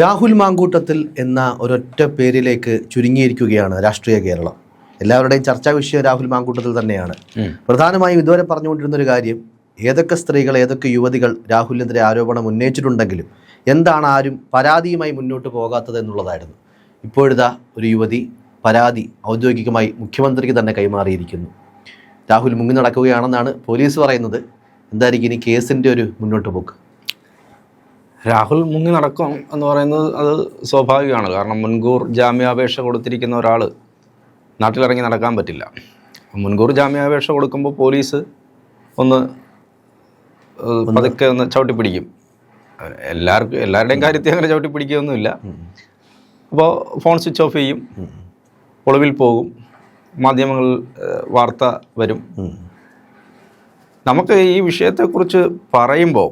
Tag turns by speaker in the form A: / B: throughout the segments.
A: രാഹുൽ മാങ്കൂട്ടത്തിൽ എന്ന ഒരൊറ്റ പേരിലേക്ക് ചുരുങ്ങിയിരിക്കുകയാണ് രാഷ്ട്രീയ കേരളം. എല്ലാവരുടെയും ചർച്ചാ വിഷയം രാഹുൽ മാങ്കൂട്ടത്തിൽ തന്നെയാണ്. പ്രധാനമായും ഇതുവരെ പറഞ്ഞുകൊണ്ടിരുന്ന ഒരു കാര്യം ഏതൊക്കെ സ്ത്രീകൾ ഏതൊക്കെ യുവതികൾ രാഹുലിനെതിരെ ആരോപണം ഉന്നയിച്ചിട്ടുണ്ടെങ്കിലും എന്താണ് ആരും പരാതിയുമായി മുന്നോട്ട് പോകാത്തത് എന്നുള്ളതായിരുന്നു. ഇപ്പോഴിതാ ഒരു യുവതി പരാതി ഔദ്യോഗികമായി മുഖ്യമന്ത്രിക്ക് തന്നെ കൈമാറിയിരിക്കുന്നു. രാഹുൽ മുങ്ങി നടക്കുകയാണെന്നാണ് പോലീസ് പറയുന്നത്. എന്തായിരിക്കും ഇനി കേസിന്റെ ഒരു മുന്നോട്ട് പോക്ക്?
B: രാഹുൽ മുങ്ങി നടക്കും എന്ന് പറയുന്നത് അത് സ്വാഭാവികമാണ്. കാരണം മുൻകൂർ ജാമ്യാപേക്ഷ കൊടുത്തിരിക്കുന്ന ഒരാൾ നാട്ടിലിറങ്ങി നടക്കാൻ പറ്റില്ല. മുൻകൂർ ജാമ്യാപേക്ഷ കൊടുക്കുമ്പോൾ പോലീസ് ഒന്ന് പതുക്കെ ഒന്ന് ചവിട്ടി പിടിക്കും എല്ലാവർക്കും എല്ലാവരുടെയും കാര്യത്തിൽ അങ്ങനെ ചവിട്ടി പിടിക്കുകയൊന്നുമില്ല അപ്പോൾ ഫോൺ സ്വിച്ച് ഓഫ് ചെയ്യും. ഒളിവിൽ പോകും. മാധ്യമങ്ങളിൽ വാർത്ത വരും. നമുക്ക് ഈ വിഷയത്തെക്കുറിച്ച് പറയുമ്പോൾ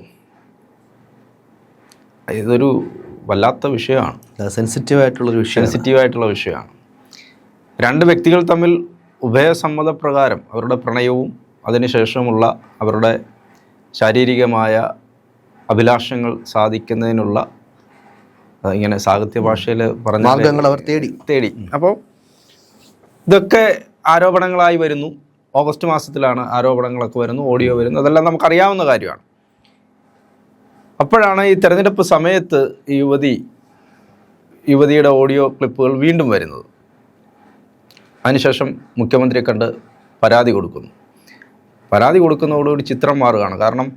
B: ഇതൊരു വല്ലാത്ത വിഷയമാണ്.
A: സെൻസിറ്റീവ് ആയിട്ടുള്ളൊരു വിഷയം
B: സെൻസിറ്റീവ് ആയിട്ടുള്ള വിഷയമാണ്. രണ്ട് വ്യക്തികൾ തമ്മിൽ ഉഭയസമ്മതപ്രകാരം അവരുടെ പ്രണയവും അതിനുശേഷമുള്ള അവരുടെ ശാരീരികമായ അഭിലാഷങ്ങൾ സാധിക്കുന്നതിനുള്ള ഇങ്ങനെ സാഹിത്യ ഭാഷയിൽ പറഞ്ഞ
A: മാർഗങ്ങൾ അവർ തേടി.
B: തേടി. അപ്പോൾ ഇതൊക്കെ ആരോപണങ്ങളായി വരുന്നു. ഓഗസ്റ്റ് മാസത്തിലാണ് ആരോപണങ്ങളൊക്കെ വരുന്നു ഓഡിയോ വരുന്നു. അതെല്ലാം നമുക്കറിയാവുന്ന കാര്യമാണ്. അപ്പോഴാണ് ഈ തെരഞ്ഞെടുപ്പ് സമയത്ത് ഈ യുവതി യുവതിയുടെ ഓഡിയോ ക്ലിപ്പുകൾ വീണ്ടും വരുന്നത്. അതിനുശേഷം മുഖ്യമന്ത്രിയെ കണ്ട് പരാതി കൊടുക്കുന്നു. പരാതി കൊടുക്കുന്നതോടുകൂടി ചിത്രം മാറുകയാണ്. കാരണം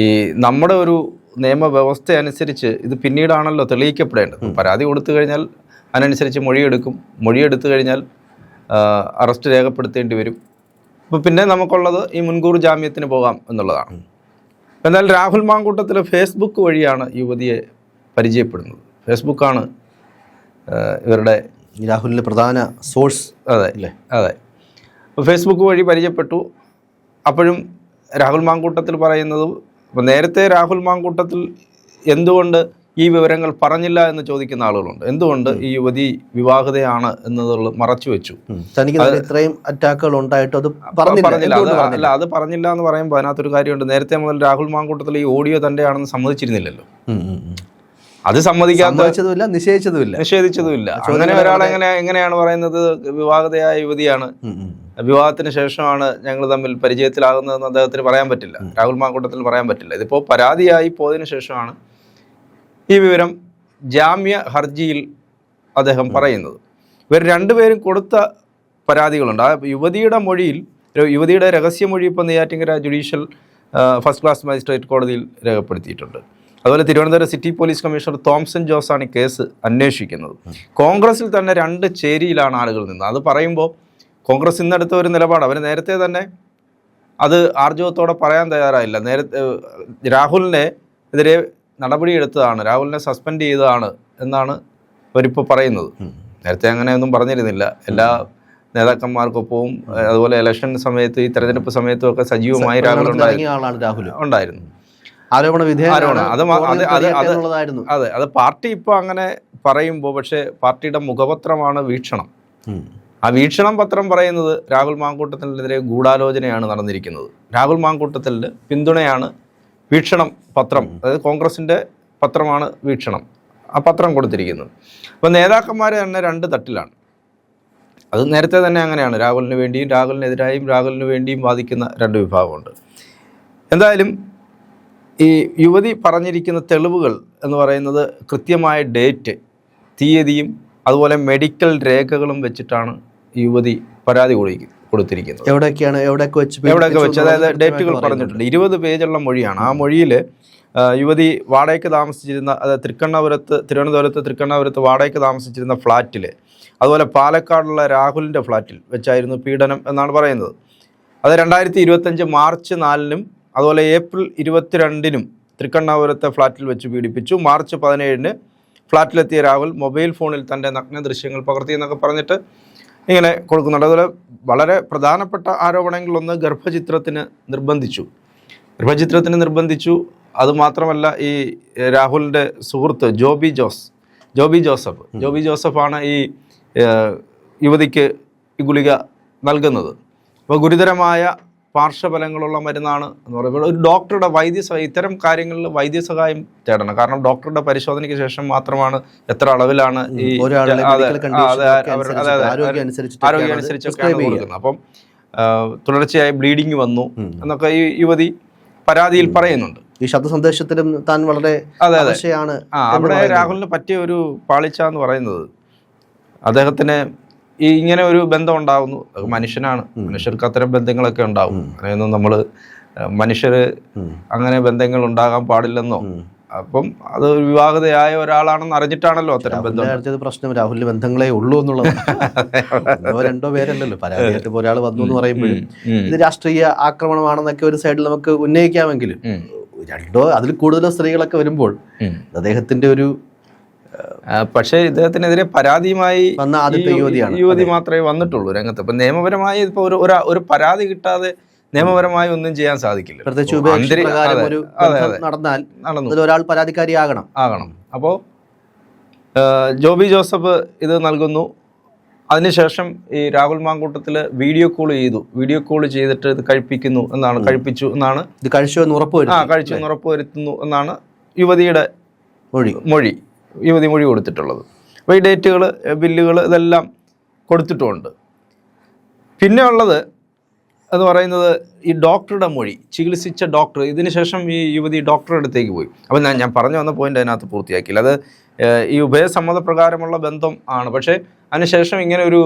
B: ഈ നമ്മുടെ ഒരു നിയമവ്യവസ്ഥ അനുസരിച്ച് ഇത് പിന്നീടാണല്ലോ തെളിയിക്കപ്പെടേണ്ടത്. പരാതി കൊടുത്തു കഴിഞ്ഞാൽ അതിനനുസരിച്ച് മൊഴിയെടുക്കും. മൊഴിയെടുത്തു കഴിഞ്ഞാൽ അറസ്റ്റ് രേഖപ്പെടുത്തേണ്ടി വരും. അപ്പോൾ പിന്നെ നമുക്കുള്ളത് ഈ മുൻകൂർ ജാമ്യത്തിന് പോകാം എന്നുള്ളതാണ്. എന്നാൽ രാഹുൽ മാങ്കൂട്ടത്തിൽ ഫേസ്ബുക്ക് വഴിയാണ് യുവതിയെ പരിചയപ്പെടുന്നത്. ഫേസ്ബുക്കാണ് ഇവരുടെ
A: രാഹുലിന്റെ പ്രധാന സോഴ്സ്.
B: അതെ
A: അല്ലേ?
B: അതെ. അപ്പോൾ ഫേസ്ബുക്ക് വഴി പരിചയപ്പെട്ടു. അപ്പോഴും രാഹുൽ മാങ്കൂട്ടത്തിൽ പറയുന്നത് അപ്പോൾ നേരത്തെ രാഹുൽ മാങ്കൂട്ടത്തിൽ എന്തുകൊണ്ട് ഈ വിവരങ്ങൾ പറഞ്ഞില്ല എന്ന് ചോദിക്കുന്ന ആളുകളുണ്ട്. എന്തുകൊണ്ട് ഈ യുവതി വിവാഹിതയാണ് എന്നുള്ളത് മറച്ചു വെച്ചു?
A: തനിക്ക് ഇത്രയും അറ്റാക്കുകൾ ഉണ്ടായിട്ട് അത് പറഞ്ഞില്ല.
B: അല്ല അത് പറഞ്ഞില്ല എന്ന് പറയുമ്പോൾ അതിനകത്തൊരു കാര്യമുണ്ട്. നേരത്തെ മുതൽ രാഹുൽ മാങ്കൂട്ടത്തിൽ ഈ ഓഡിയോ തന്റെയാണെന്ന് സമ്മതിച്ചിരുന്നില്ലല്ലോ. അത്
A: സമ്മതിക്കാത്തതുമില്ല നിഷേധിച്ചതുമില്ല.
B: നിഷേധിച്ചതുമില്ല. അങ്ങനെ ഒരാൾ എങ്ങനെ എങ്ങനെയാണ് പറയുന്നത്? വിവാഹിതയായ യുവതിയാണ്. വിവാഹത്തിന് ശേഷമാണ് ഞങ്ങൾ തമ്മിൽ പരിചയത്തിലാകുന്നതെന്ന് അദ്ദേഹത്തിന് പറയാൻ പറ്റില്ല. രാഹുൽ മാങ്കൂട്ടത്തിൽ പറയാൻ പറ്റില്ല. ഇതിപ്പോ പരാതിയായി പോയതിനു ശേഷമാണ് ഈ വിവരം ജാമ്യ ഹർജിയിൽ അദ്ദേഹം പറയുന്നത്. ഇവർ രണ്ടുപേരും കൊടുത്ത പരാതികളുണ്ട്. ആ യുവതിയുടെ മൊഴിയിൽ യുവതിയുടെ രഹസ്യമൊഴി ഇപ്പോൾ Neyyattinkara judicial first class magistrate കോടതിയിൽ രേഖപ്പെടുത്തിയിട്ടുണ്ട്. അതുപോലെ Thiruvananthapuram city police commissioner Thomson ജോസാണ് ഈ കേസ് അന്വേഷിക്കുന്നത്. കോൺഗ്രസിൽ തന്നെ രണ്ട് ചേരിയിലാണ് ആളുകൾ നിന്ന് അത് പറയുമ്പോൾ കോൺഗ്രസ് ഇന്നെടുത്ത ഒരു നിലപാട്. അവർ നേരത്തെ തന്നെ അത് ആർജവത്തോടെ പറയാൻ തയ്യാറായില്ല. നേരത്തെ രാഹുലിനെ എതിരെ നടപടിയെടുത്തതാണ് രാഹുലിനെ സസ്പെൻഡ് ചെയ്തതാണ് എന്നാണ് അവരിപ്പോൾ പറയുന്നത്. നേരത്തെ അങ്ങനെയൊന്നും പറഞ്ഞിരുന്നില്ല. എല്ലാ നേതാക്കന്മാർക്കൊപ്പവും അതുപോലെ ഇലക്ഷൻ സമയത്ത് ഈ തെരഞ്ഞെടുപ്പ് സമയത്തും ഒക്കെ സജീവമായി രാഹുൽ ഉണ്ടായിരുന്നു.
A: ആരോപണ
B: വിധേയമാണ് അതെ അത് പാർട്ടി ഇപ്പോൾ അങ്ങനെ പറയുമ്പോൾ പക്ഷേ പാർട്ടിയുടെ മുഖപത്രമാണ് വീക്ഷണം. ആ വീക്ഷണം പത്രം പറയുന്നത് രാഹുൽ മാങ്കൂട്ടത്തിനെതിരെ ഗൂഢാലോചനയാണ് നടന്നിരിക്കുന്നത്. രാഹുൽ മാങ്കൂട്ടത്തിൽ പിന്തുണയാണ് വീക്ഷണം പത്രം. അതായത് കോൺഗ്രസിന്റെ പത്രമാണ് വീക്ഷണം. ആ പത്രം കൊടുത്തിരിക്കുന്നത്. അപ്പോൾ നേതാക്കന്മാർ തന്നെ രണ്ട് തട്ടിലാണ്. അത് നേരത്തെ തന്നെ അങ്ങനെയാണ്. രാഹുലിന് വേണ്ടിയും രാഹുലിനെതിരായും രാഹുലിന് വേണ്ടിയും വാദിക്കുന്ന രണ്ട് വിഭാഗമുണ്ട്. എന്തായാലും ഈ യുവതി പറഞ്ഞിരിക്കുന്ന തെളിവുകൾ എന്ന് പറയുന്നത് കൃത്യമായ ഡേറ്റ് തീയതിയും അതുപോലെ മെഡിക്കൽ രേഖകളും വെച്ചിട്ടാണ് യുവതി പരാതി കൊടുക്കി കൊടുത്തിരിക്കുന്നത്.
A: എവിടെയൊക്കെയാണ് എവിടെയൊക്കെ വെച്ച്
B: എവിടെയൊക്കെ വെച്ച് അതായത് ഡേറ്റുകൾ പറഞ്ഞിട്ടുണ്ട്. ഇരുപത് പേജുള്ള മൊഴിയാണ്. ആ മൊഴിയിൽ യുവതി വാടകയ്ക്ക് താമസിച്ചിരുന്ന അതായത് തൃക്കണ്ണപുരത്ത് തിരുവനന്തപുരത്ത് തൃക്കണ്ണപുരത്ത് വാടകയ്ക്ക് താമസിച്ചിരുന്ന ഫ്ലാറ്റിൽ അതുപോലെ പാലക്കാടുള്ള രാഹുലിന്റെ ഫ്ലാറ്റിൽ വെച്ചായിരുന്നു പീഡനം എന്നാണ് പറയുന്നത്. അത് രണ്ടായിരത്തി ഇരുപത്തഞ്ച് മാർച്ച് നാലിനും അതുപോലെ ഏപ്രിൽ ഇരുപത്തിരണ്ടിനും തൃക്കണ്ണാപുരത്തെ ഫ്ലാറ്റിൽ വെച്ച് പീഡിപ്പിച്ചു. മാർച്ച് പതിനേഴിന് ഫ്ലാറ്റിലെത്തിയ രാഹുൽ മൊബൈൽ ഫോണിൽ തന്റെ നഗ്ന ദൃശ്യങ്ങൾ പകർത്തി എന്നൊക്കെ പറഞ്ഞിട്ട് ഇങ്ങനെ കൊടുക്കുന്നുണ്ട്. അതുപോലെ വളരെ പ്രധാനപ്പെട്ട ആരോപണങ്ങളിലൊന്ന് ഗർഭചിത്രത്തിന് നിർബന്ധിച്ചു. ഗർഭചിത്രത്തിന് നിർബന്ധിച്ചു. അതുമാത്രമല്ല ഈ രാഹുലിന്റെ സുഹൃത്ത് ജോബി ജോസ് ജോബി ജോസഫ്. ജോബി ജോസഫാണ് ഈ യുവതിക്ക് ഈ ഗുളിക നൽകുന്നത്. അപ്പോൾ ഗുരുതരമായ പാർശ്വഫലങ്ങളുള്ള മരുന്നാണ് എന്ന് പറയുമ്പോൾ ഒരു ഡോക്ടറുടെ വൈദ്യസഹായം ഇത്തരം കാര്യങ്ങളിൽ വൈദ്യസഹായം തേടണം. കാരണം ഡോക്ടറുടെ പരിശോധനയ്ക്ക് ശേഷം മാത്രമാണ് എത്ര അളവിലാണ് ഈ
A: ആരോഗ്യം
B: അനുസരിച്ചൊക്കെയാണ് കൊടുക്കുന്നത്. അപ്പം തുടർച്ചയായി ബ്ലീഡിങ് വന്നു എന്നൊക്കെ ഈ യുവതി പരാതിയിൽ പറയുന്നുണ്ട്.
A: ഈ ശബ്ദ സന്ദേശത്തിലും താൻ വളരെ
B: അതെ അതെ.
A: അവശയാണ്
B: അവിടെ രാഹുലിന് പറ്റിയ ഒരു പാളിച്ച എന്ന് പറയുന്നത് അദ്ദേഹത്തിന് ഈ ഇങ്ങനെ ഒരു ബന്ധം ഉണ്ടാകുന്നു അത് മനുഷ്യനാണ്. മനുഷ്യർക്ക് അത്തരം ബന്ധങ്ങളൊക്കെ ഉണ്ടാവും. അങ്ങനെയൊന്നും നമ്മൾ മനുഷ്യർ അങ്ങനെ ബന്ധങ്ങൾ ഉണ്ടാകാൻ പാടില്ലെന്നോ? അപ്പം അത് വിവാഹിതയായ ഒരാളാണെന്ന് അറിഞ്ഞിട്ടാണല്ലോ അത്തരം ബന്ധം.
A: പ്രശ്നം രാഹുലിന് ബന്ധങ്ങളെ ഉള്ളൂ എന്നുള്ളത് രണ്ടോ പേരല്ലല്ലോ. പരാതിയായിട്ട് ഒരാൾ വന്നു എന്ന് പറയുമ്പോഴും ഇത് രാഷ്ട്രീയ ആക്രമണമാണെന്നൊക്കെ ഒരു സൈഡിൽ നമുക്ക് ഉന്നയിക്കാമെങ്കിലും രണ്ടോ അതിൽ കൂടുതലോ സ്ത്രീകളൊക്കെ വരുമ്പോൾ. അദ്ദേഹത്തിന്റെ ഒരു
B: പക്ഷേ ഇദ്ദേഹത്തിനെതിരെ പരാതിയുമായി. യുവതി മാത്രമേ വന്നിട്ടുള്ളൂ രംഗത്ത്. ഇപ്പൊ നിയമപരമായി ഇപ്പൊ ഒരു ഒരു- പരാതി കിട്ടാതെ നിയമപരമായി ഒന്നും ചെയ്യാൻ സാധിക്കില്ല.
A: പ്രത്യേകിച്ച്
B: അപ്പൊ
A: നടന്നാൽ
B: നടന്നു.
A: ഒരാൾ പരാതിക്കാരിയാകണം.
B: ആകണം. അപ്പോൾ ജോബി ജോസഫ് ഇത് നൽകുന്നു. അതിനുശേഷം ഈ രാഹുൽ മാങ്കൂട്ടത്തിൽ വീഡിയോ കോൾ ചെയ്തു. വീഡിയോ കോൾ ചെയ്തിട്ട് ഇത് കഴിപ്പിക്കുന്നു എന്നാണ് കഴിപ്പിച്ചു എന്നാണ്.
A: ഇത് കഴിച്ചു എന്ന്
B: ആ കഴിച്ചു എന്ന് ഉറപ്പുവരുത്തുന്നു എന്നാണ് യുവതിയുടെ
A: മൊഴി.
B: മൊഴി. യുവതി മൊഴി കൊടുത്തിട്ടുള്ളത്. അപ്പോൾ ഈ ഡേറ്റുകൾ ബില്ലുകൾ ഇതെല്ലാം കൊടുത്തിട്ടുമുണ്ട്. പിന്നെ ഉള്ളത് എന്ന് പറയുന്നത് ഈ ഡോക്ടറുടെ മൊഴി ചികിത്സിച്ച ഡോക്ടർ. ഇതിന് ശേഷം ഈ യുവതി ഡോക്ടറുടെ അടുത്തേക്ക് പോയി. അപ്പോൾ ഞാൻ ഞാൻ പറഞ്ഞു വന്ന പോയിന്റ് അതിനകത്ത് പൂർത്തിയാക്കിയില്ല. അത് ഈ ഉഭയസമ്മതപ്രകാരമുള്ള ബന്ധം ആണ്. പക്ഷേ അതിനുശേഷം ഇങ്ങനെ ഒരു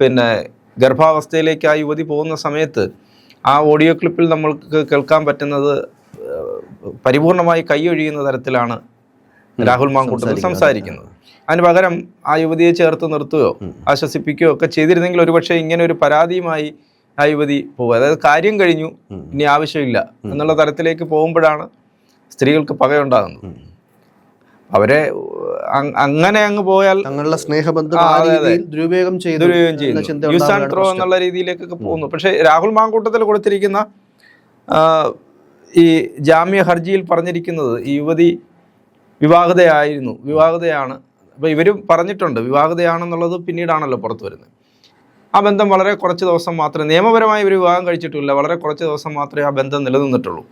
B: പിന്നെ ഗർഭാവസ്ഥയിലേക്ക് ആ യുവതി പോകുന്ന സമയത്ത് ആ ഓഡിയോ ക്ലിപ്പിൽ നമ്മൾക്ക് കേൾക്കാൻ പറ്റുന്നത് പരിപൂർണമായി കൈയൊഴിയുന്ന തരത്തിലാണ് രാഹുൽ മാങ്കൂട്ടത്തിൽ സംസാരിക്കുന്നത്. അതിന് പകരം ആ യുവതിയെ ചേർത്ത് നിർത്തുകയോ ആശ്വസിപ്പിക്കുകയോ ഒക്കെ ചെയ്തിരുന്നെങ്കിൽ ഒരുപക്ഷെ ഇങ്ങനെ ഒരു പരാതിയുമായി ആ യുവതി പോകുക അതായത് കാര്യം കഴിഞ്ഞു ഇനി ആവശ്യമില്ല എന്നുള്ള തരത്തിലേക്ക് പോകുമ്പോഴാണ് സ്ത്രീകൾക്ക് പകയുണ്ടാകുന്നത്. അവരെ അങ്ങനെ അങ്ങ് പോയാൽ
A: തങ്ങളുടെ സ്നേഹബന്ധം. ദുരുപയോഗം ചെയ്തു
B: ദുരുപയോഗം
A: എന്ന
B: യൂസ് ആൻഡ് ത്രോ എന്നുള്ള രീതിയിലേക്കൊക്കെ പോകുന്നു. പക്ഷേ രാഹുൽ മാങ്കൂട്ടത്തിൽ കൊടുത്തിരിക്കുന്ന ഈ ജാമ്യ ഹർജിയിൽ പറഞ്ഞിരിക്കുന്നത് ഈ യുവതി വിവാഹിതയായിരുന്നു. വിവാഹിതയാണ്. അപ്പോൾ ഇവരും പറഞ്ഞിട്ടുണ്ട് വിവാഹിതയാണെന്നുള്ളത് പിന്നീടാണല്ലോ പുറത്തു വരുന്നത്. ആ ബന്ധം വളരെ കുറച്ച് ദിവസം മാത്രമേ നിയമപരമായി ഒരു വിവാഹം കഴിച്ചിട്ടില്ല വളരെ കുറച്ച് ദിവസം മാത്രമേ ആ ബന്ധം നിലനിന്നിട്ടുള്ളൂ.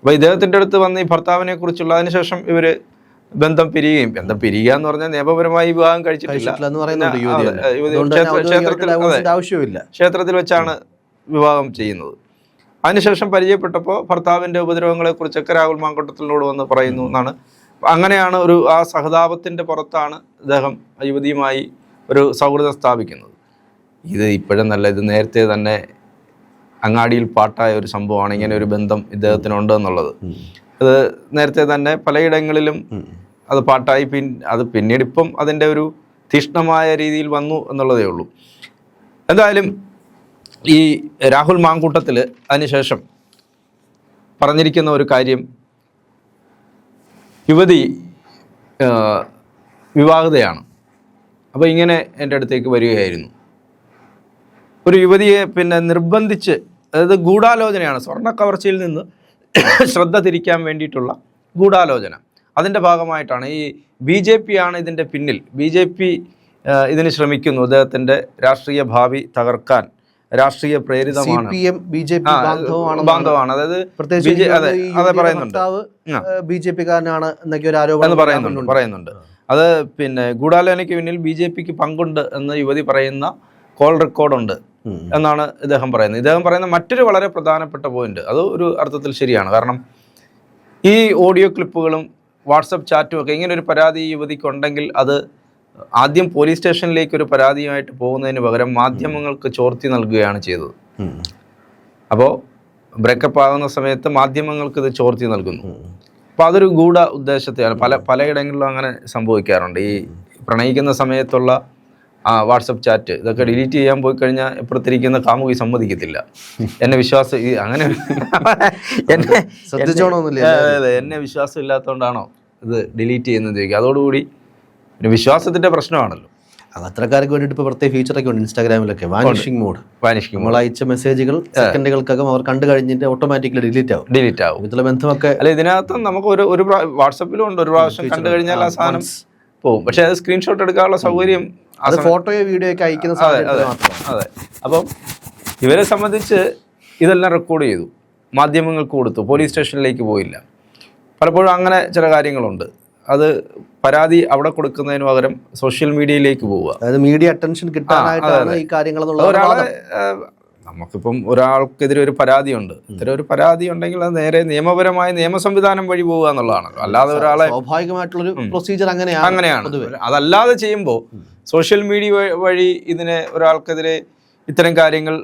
B: അപ്പോൾ ഇദ്ദേഹത്തിന്റെ അടുത്ത് വന്ന് ഈ ഭർത്താവിനെ കുറിച്ചുള്ള അതിനുശേഷം ഇവർ ബന്ധം പിരിയുകയും ബന്ധം പിരിയുക എന്ന് പറഞ്ഞാൽ നിയമപരമായി വിവാഹം കഴിച്ചിട്ടില്ല. ക്ഷേത്രത്തിൽ വെച്ചാണ് വിവാഹം ചെയ്യുന്നത്. അതിനുശേഷം പരിചയപ്പെട്ടപ്പോൾ ഭർത്താവിന്റെ ഉപദ്രവങ്ങളെക്കുറിച്ചൊക്കെ രാഹുൽ മാങ്കൊട്ടത്തിനോട് വന്ന് പറയുന്നു എന്നാണ് അങ്ങനെയാണ് ഒരു ആ സഹതാപത്തിന്റെ പുറത്താണ് അദ്ദേഹം യുവതിയുമായി ഒരു സൗഹൃദം സ്ഥാപിക്കുന്നത്. ഇത് ഇപ്പോഴും നല്ല ഇത് നേരത്തെ തന്നെ അങ്ങാടിയിൽ പാട്ടായ ഒരു സംഭവമാണ് ഇങ്ങനെ ഒരു ബന്ധം ഇദ്ദേഹത്തിനുണ്ട് എന്നുള്ളത്. അത് നേരത്തെ തന്നെ പലയിടങ്ങളിലും അത് പാട്ടായി പിൻ അത് പിന്നീട് ഇപ്പം അതിന്റെ ഒരു തീഷ്ണമായ രീതിയിൽ വന്നു എന്നുള്ളതേ ഉള്ളൂ. എന്തായാലും ഈ രാഹുൽ മാങ്കൂട്ടത്തിൽ അതിനുശേഷം പറഞ്ഞിരിക്കുന്ന ഒരു കാര്യം യുവതി വിവാഹിതയാണ്. അപ്പോൾ ഇങ്ങനെ എന്റെ അടുത്തേക്ക് വരികയായിരുന്നു. ഒരു യുവതിയെ പിന്നെ നിർബന്ധിച്ച് അതായത് ഗൂഢാലോചനയാണ് സ്വർണ കവർച്ചയിൽ നിന്ന് ശ്രദ്ധ തിരിക്കാൻ വേണ്ടിയിട്ടുള്ള ഗൂഢാലോചന. അതിന്റെ ഭാഗമായിട്ടാണ് ഈ ബി ജെ പി ആണ് ഇതിന്റെ പിന്നിൽ. ബി ജെ പി ഇതിന് ശ്രമിക്കുന്നു. അദ്ദേഹത്തിന്റെ രാഷ്ട്രീയ ഭാവി തകർക്കാൻ. രാഷ്ട്രീയ പ്രേരിതമാണ്.
A: ബി ജെ പി
B: ബാന്ധവമാണ്. അതായത്
A: പ്രത്യേകിച്ച്
B: പറയുന്നുണ്ട്.
A: ബി ജെ പി എന്നൊക്കെ ഒരു ആരോപണം
B: പറയുന്നുണ്ട് പറയുന്നുണ്ട്. അത് പിന്നെ ഗൂഢാലോചനയ്ക്ക് പിന്നിൽ ബി ജെ പിക്ക് പങ്കുണ്ട് എന്ന് യുവതി പറയുന്ന കോൾ റെക്കോർഡുണ്ട്. എന്നാണ് ഇദ്ദേഹം പറയുന്നത്. ഇദ്ദേഹം പറയുന്ന മറ്റൊരു വളരെ പ്രധാനപ്പെട്ട പോയിന്റ്. അത് ഒരു അർത്ഥത്തിൽ ശരിയാണ്. കാരണം ഈ ഓഡിയോ ക്ലിപ്പുകളും വാട്സപ്പ് ചാറ്റും ഒക്കെ ഇങ്ങനെ ഒരു പരാതി യുവതിക്കുണ്ടെങ്കിൽ അത് ആദ്യം പോലീസ് സ്റ്റേഷനിലേക്ക് ഒരു പരാതിയുമായിട്ട് പോകുന്നതിന് പകരം മാധ്യമങ്ങൾക്ക് ചോർത്തി നൽകുകയാണ് ചെയ്തത്. അപ്പോൾ ബ്രേക്കപ്പ് ആകുന്ന സമയത്ത് മാധ്യമങ്ങൾക്ക് ഇത് ചോർത്തി നൽകുന്നു. അപ്പോൾ അതൊരു ഗൂഢ ഉദ്ദേശത്തെയാണ്. പല പലയിടങ്ങളിലും അങ്ങനെ സംഭവിക്കാറുണ്ട്. ഈ പ്രണയിക്കുന്ന സമയത്തുള്ള ആ വാട്സപ്പ് ചാറ്റ് ഇതൊക്കെ ഡിലീറ്റ് ചെയ്യാൻ പോയി കഴിഞ്ഞാൽ ഇപ്പുറത്തിരിക്കുന്ന കാമുകി സമ്മതിക്കത്തില്ല. എന്നെ വിശ്വാസം ഈ അങ്ങനെ എന്നെ
A: ശ്രദ്ധിച്ചോണോന്നില്ല
B: എന്നെ- അതെ, അതെ, എന്നെ വിശ്വാസം ഇല്ലാത്തതുകൊണ്ടാണോ ഇത് ഡിലീറ്റ് ചെയ്യുന്നത് ചോദിക്കുക. അതോടുകൂടി പിന്നെ വിശ്വാസത്തിന്റെ പ്രശ്നമാണല്ലോ.
A: അത് അത്രക്കാർക്ക് വേണ്ടിയിട്ട് ഇപ്പോൾ പ്രത്യേക ഫീച്ചറൊക്കെ ഉണ്ട് ഇൻസ്റ്റാഗ്രാമിലൊക്കെ. വാനിഷിംഗ് മോഡ്
B: വാനിഷിംഗ്
A: നമ്മൾ അയച്ച മെസ്സേജുകൾ സെക്കൻഡുകൾക്കകം അവർ കണ്ടു കഴിഞ്ഞിട്ട് ഓട്ടോമാറ്റിക്കലി ഡിലീറ്റ് ആവും.
B: ഡിലീറ്റ് ആവും.
A: ഇതിലെ ബന്ധമൊക്കെ
B: അല്ല ഇതിനകത്ത് നമുക്ക് ഒരു ഒരു വാട്സപ്പിലും ഉണ്ട് ഒരു പ്രാവശ്യം കണ്ടു കഴിഞ്ഞാൽ ആ സാധനം പോകും പക്ഷെ അത് സ്ക്രീൻഷോട്ട് എടുക്കാനുള്ള സൗകര്യം
A: അത് ഫോട്ടോയോ വീഡിയോ ഒക്കെ അയക്കുന്ന
B: അതെ അപ്പം ഇവരെ സംബന്ധിച്ച് ഇതെല്ലാം റെക്കോർഡ് ചെയ്തു. മാധ്യമങ്ങൾക്ക് കൊടുത്തു. പോലീസ് സ്റ്റേഷനിലേക്ക് പോയില്ല. പലപ്പോഴും അങ്ങനെ ചില കാര്യങ്ങളുണ്ട്. അത് പരാതി അവിടെ കൊടുക്കുന്നതിന് പകരം സോഷ്യൽ മീഡിയയിലേക്ക് പോവുക.
A: അതായത് മീഡിയ അറ്റൻഷൻ കിട്ടാനായിട്ടാണ് ഈ കാര്യങ്ങൾ
B: ഒരാളെ നമുക്കിപ്പം ഒരാൾക്കെതിരെ ഒരു പരാതിയുണ്ട്. ഇത്തരം ഒരു പരാതി ഉണ്ടെങ്കിൽ അത് നേരെ നിയമപരമായ നിയമ സംവിധാനം വഴി പോവുക എന്നുള്ളതാണ്. അല്ലാതെ ഒരാളെ
A: സ്വാഭാവികമായിട്ടുള്ളൊരു പ്രൊസീജിയർ അങ്ങനെയാണ്
B: അങ്ങനെയാണ്. അതല്ലാതെ ചെയ്യുമ്പോൾ സോഷ്യൽ മീഡിയ വഴി ഇതിനെ ഒരാൾക്കെതിരെ ഇത്തരം കാര്യങ്ങൾ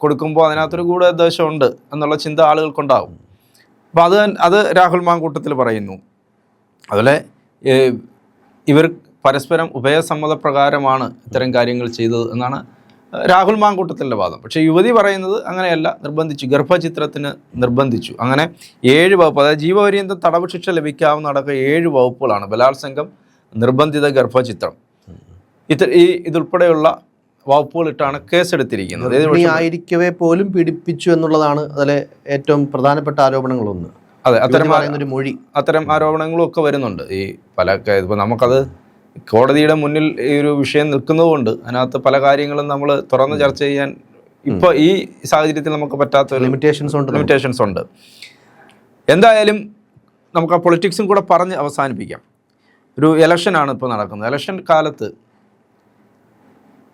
B: കൊടുക്കുമ്പോൾ അതിനകത്തൊരു ഗൂഢോദ്ദേശമുണ്ട് എന്നുള്ള ചിന്ത ആളുകൾക്കുണ്ടാവും അപ്പോൾ അത് അത് രാഹുൽ മാങ്കൂട്ടത്തിൽ പറയുന്നു. അതുപോലെ ഇവർ പരസ്പരം ഉഭയസമ്മതപ്രകാരമാണ് ഇത്തരം കാര്യങ്ങൾ ചെയ്തത് എന്നാണ് രാഹുൽ മാങ്കൂട്ടത്തിന്റെ വാദം. പക്ഷേ യുവതി പറയുന്നത് അങ്ങനെയല്ല നിർബന്ധിച്ചു. ഗർഭചിത്രത്തിന് നിർബന്ധിച്ചു. അങ്ങനെ ഏഴ് വകുപ്പ് അതായത് ജീവപര്യന്തം തടവ് ശിക്ഷ ലഭിക്കാവുന്ന അടക്കം ഏഴ് വകുപ്പുകളാണ്. ബലാത്സംഗം നിർബന്ധിത ഗർഭചിത്രം. ഇത് ഈ ഇതുൾപ്പെടെയുള്ള വകുപ്പുകളിട്ടാണ് കേസെടുത്തിരിക്കുന്നത്. ഏത്
A: ഗർഭിണി ആയിരിക്കവേ പോലും പീഡിപ്പിച്ചു എന്നുള്ളതാണ് അതിലെ ഏറ്റവും പ്രധാനപ്പെട്ട ആരോപണങ്ങളൊന്ന്.
B: അതെ അത്തരം
A: ഒരു മൊഴി.
B: അത്തരം ആരോപണങ്ങളും ഒക്കെ വരുന്നുണ്ട്. ഈ പല ഇപ്പോൾ നമുക്കത് കോടതിയുടെ മുന്നിൽ ഈ ഒരു വിഷയം നിൽക്കുന്നതുകൊണ്ട് അതിനകത്ത് പല കാര്യങ്ങളും നമ്മൾ തുറന്ന് ചർച്ച ചെയ്യാൻ ഇപ്പോൾ ഈ സാഹചര്യത്തിൽ നമുക്ക് പറ്റാത്ത
A: ലിമിറ്റേഷൻസ് ഉണ്ട്
B: ലിമിറ്റേഷൻസ് ഉണ്ട്. എന്തായാലും നമുക്ക് ആ പൊളിറ്റിക്സും കൂടെ പറഞ്ഞ് അവസാനിപ്പിക്കാം. ഒരു ഇലക്ഷനാണ് ഇപ്പോൾ നടക്കുന്നത്. ഇലക്ഷൻ കാലത്ത്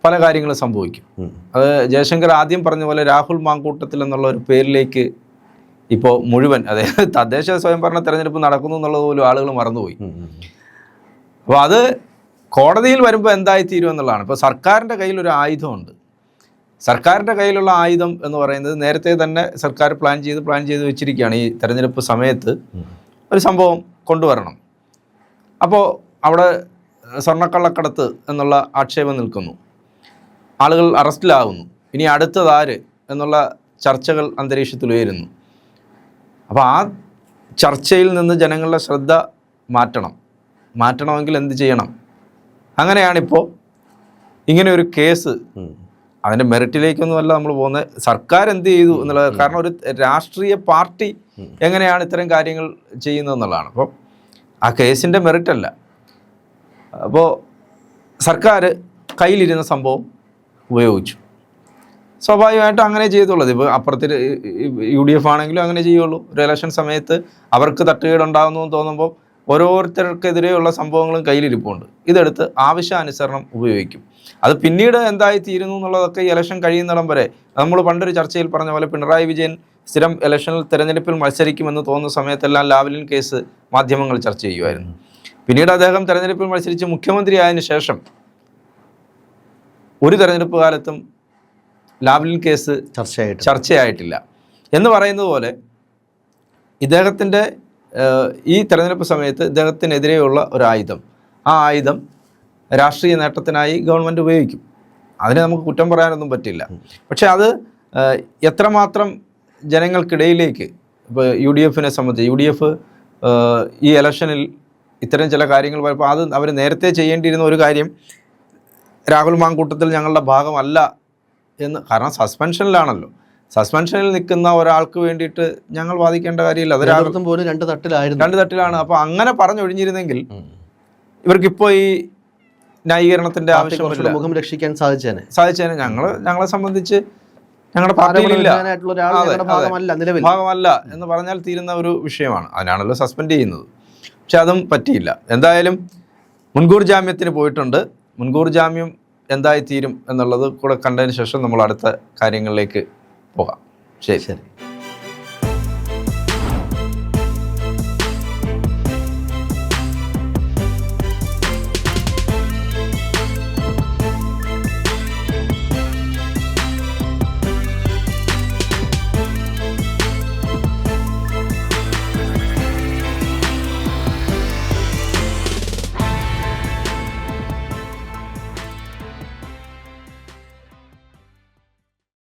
B: പല കാര്യങ്ങളും സംഭവിക്കും. അത് ജയശങ്കർ ആദ്യം പറഞ്ഞ പോലെ രാഹുൽ മാങ്കൂട്ടത്തിൽ എന്നുള്ള ഒരു പേരിലേക്ക് ഇപ്പോൾ മുഴുവൻ അതായത് തദ്ദേശ സ്വയംഭരണ തെരഞ്ഞെടുപ്പ് നടക്കുന്നു എന്നുള്ളത് പോലും ആളുകൾ മറന്നുപോയി. അപ്പോൾ അത് കോടതിയിൽ വരുമ്പോൾ എന്തായിത്തീരും എന്നുള്ളതാണ്. ഇപ്പോൾ സർക്കാരിന്റെ കയ്യിൽ ഒരു ആയുധമുണ്ട്. സർക്കാരിന്റെ കയ്യിലുള്ള ആയുധം എന്ന് പറയുന്നത് നേരത്തെ തന്നെ സർക്കാർ പ്ലാൻ ചെയ്ത് പ്ലാൻ ചെയ്ത് വെച്ചിരിക്കുകയാണ്. ഈ തെരഞ്ഞെടുപ്പ് സമയത്ത് ഒരു സംഭവം കൊണ്ടുവരണം. അപ്പോൾ അവിടെ സ്വർണക്കള്ളക്കടത്ത് എന്നുള്ള ആക്ഷേപം നിൽക്കുന്നു. ആളുകൾ അറസ്റ്റിലാകുന്നു ഇനി അടുത്തതാര് എന്നുള്ള ചർച്ചകൾ അന്തരീക്ഷത്തിൽ ഉയരുന്നു. അപ്പോൾ ആ ചർച്ചയിൽ നിന്ന് ജനങ്ങളുടെ ശ്രദ്ധ മാറ്റണം. മാറ്റണമെങ്കിൽ എന്ത് ചെയ്യണം? അങ്ങനെയാണിപ്പോൾ ഇങ്ങനെ ഒരു കേസ്. അതിന്റെ മെറിറ്റിലേക്കൊന്നുമല്ല നമ്മൾ പോകുന്നത് സർക്കാർ എന്ത് ചെയ്തു എന്നുള്ളത് കാരണം ഒരു രാഷ്ട്രീയ പാർട്ടി എങ്ങനെയാണ് ഇത്തരം കാര്യങ്ങൾ ചെയ്യുന്നതെന്നുള്ളതാണ് അപ്പോൾ ആ കേസിന്റെ മെറിറ്റല്ല. അപ്പോൾ സർക്കാർ കയ്യിലിരുന്ന സംഭവം ഉപയോഗിച്ചു. സ്വാഭാവികമായിട്ടും അങ്ങനെ ചെയ്തുള്ളത് ഇപ്പോൾ അപ്പുറത്തിൽ യു ഡി എഫ് ആണെങ്കിലും അങ്ങനെ ചെയ്യുള്ളൂ. ഒരു ഇലക്ഷൻ സമയത്ത് അവർക്ക് തട്ടുകേടുണ്ടാകുന്നു എന്ന് തോന്നുമ്പോൾ ഓരോരുത്തർക്കെതിരെയുള്ള സംഭവങ്ങളും കയ്യിലിരിപ്പുണ്ട്. ഇതെടുത്ത് ആവശ്യാനുസരണം ഉപയോഗിക്കും. അത് പിന്നീട് എന്തായി തീരുന്നു എന്നുള്ളതൊക്കെ ഈ ഇലക്ഷൻ കഴിയുന്നിടം വരെ നമ്മൾ പണ്ടൊരു ചർച്ചയിൽ പറഞ്ഞ പോലെ പിണറായി വിജയൻ സ്ഥിരം ഇലക്ഷനിൽ തെരഞ്ഞെടുപ്പിൽ മത്സരിക്കുമെന്ന് തോന്നുന്ന സമയത്തെല്ലാം ലാവലിൻ കേസ് മാധ്യമങ്ങൾ ചർച്ച ചെയ്യുമായിരുന്നു. പിന്നീട് അദ്ദേഹം തെരഞ്ഞെടുപ്പിൽ മത്സരിച്ച് മുഖ്യമന്ത്രിയായതിനു ശേഷം ഒരു തെരഞ്ഞെടുപ്പ് കാലത്തും ലാവ്ലിൻ കേസ്
A: ചർച്ചയായിട്ട്
B: ചർച്ചയായിട്ടില്ല. എന്ന് പറയുന്നത് പോലെ ഇദ്ദേഹത്തിന്റെ ഈ തെരഞ്ഞെടുപ്പ് സമയത്ത് ഇദ്ദേഹത്തിനെതിരെയുള്ള ഒരു ആയുധം. ആ ആയുധം രാഷ്ട്രീയ നേട്ടത്തിനായി ഗവൺമെന്റ് ഉപയോഗിക്കും. അതിനെ നമുക്ക് കുറ്റം പറയാനൊന്നും പറ്റില്ല. പക്ഷേ അത് എത്രമാത്രം ജനങ്ങൾക്കിടയിലേക്ക് ഇപ്പോൾ യു ഡി എഫിനെ സംബന്ധിച്ച് യു ഡി എഫ് ഈ ഇലക്ഷനിൽ ഇത്തരം ചില കാര്യങ്ങൾ പറയുമ്പോൾ അത് അവർ നേരത്തെ ചെയ്യേണ്ടിയിരുന്ന ഒരു കാര്യം രാഹുൽ മാങ്കൂട്ടത്തിൽ ഞങ്ങളുടെ ഭാഗമല്ല എന്ന്. കാരണം സസ്പെൻഷനിലാണല്ലോ സസ്പെൻഷനിൽ നിൽക്കുന്ന ഒരാൾക്ക് വേണ്ടിയിട്ട് ഞങ്ങൾ വാദിക്കേണ്ട കാര്യമില്ല. അത് രാഹുൽ
A: നേതൃത്വം പോലും രണ്ട് തട്ടിലായിരുന്നു.
B: രണ്ട് തട്ടിലാണ്. അപ്പോൾ അങ്ങനെ പറഞ്ഞൊഴിഞ്ഞിരുന്നെങ്കിൽ. ഇവർക്കിപ്പോൾ ഈ ന്യായീകരണത്തിന്റെ
A: ആവശ്യം മുഖം രക്ഷിക്കാൻ സാധിച്ചേനെ.
B: സാധിച്ചേനെ. ഞങ്ങൾ ഞങ്ങളെ സംബന്ധിച്ച് ഞങ്ങളുടെ പാർട്ടിയിലില്ല ഭാഗമല്ല എന്ന് പറഞ്ഞാൽ തീരുന്ന ഒരു വിഷയമാണ്. അതിനാണല്ലോ സസ്പെൻഡ് ചെയ്യുന്നത്. പക്ഷെ അതും പറ്റിയില്ല. എന്തായാലും മുൻകൂർ ജാമ്യത്തിന് പോയിട്ടുണ്ട്. മുൻകൂർ ജാമ്യം എന്തായി തീരും എന്നുള്ളത് കൂടെ കണ്ടതിന് ശേഷം നമ്മൾ അടുത്ത കാര്യങ്ങളിലേക്ക് പോകാം. ശരി.
A: ശരി.